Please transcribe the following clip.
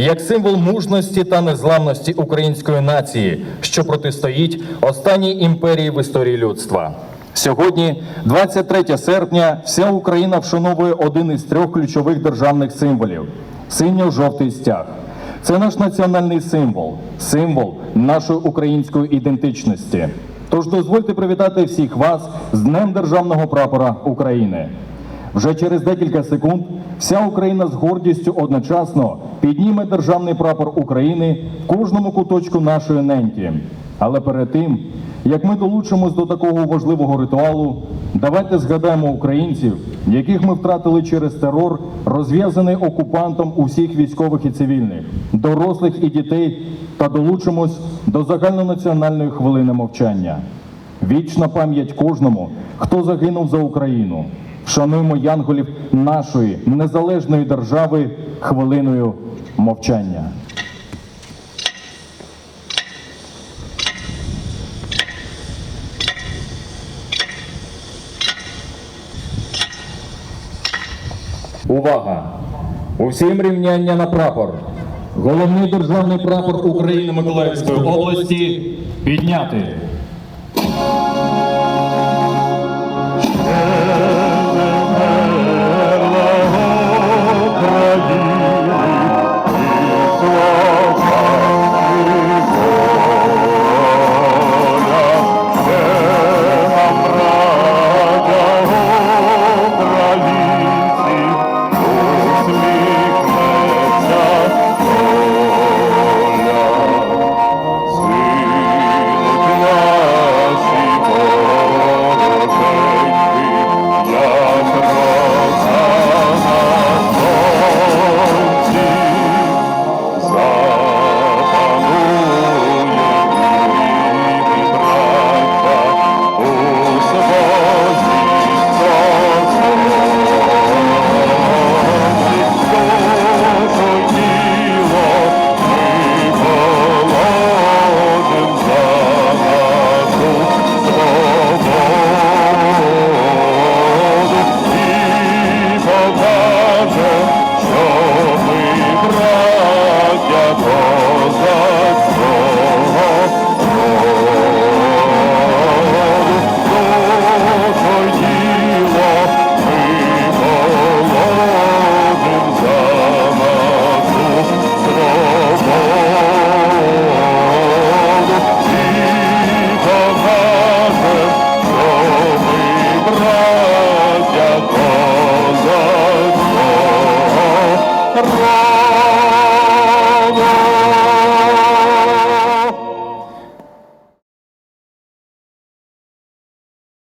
як символ мужності та незламності української нації, що протистоїть останній імперії в історії людства. Сьогодні, 23 серпня, вся Україна вшановує один із трьох ключових державних символів синьо-жовтий стяг. Це наш національний символ, символ нашої української ідентичності. Тож дозвольте привітати всіх вас з Днем Державного прапора України. Вже через декілька секунд вся Україна з гордістю одночасно підніме державний прапор України в кожному куточку нашої неньки. Але перед тим, як ми долучимось до такого важливого ритуалу, давайте згадаємо українців, яких ми втратили через терор, розв'язаний окупантом усіх військових і цивільних, дорослих і дітей, та долучимось до загальнонаціональної хвилини мовчання. Вічна пам'ять кожному, хто загинув за Україну. Вшануємо янголів нашої незалежної держави хвилиною мовчання. Увага! Усім рівняння на прапор. Головний державний прапор України Миколаївської області підняти.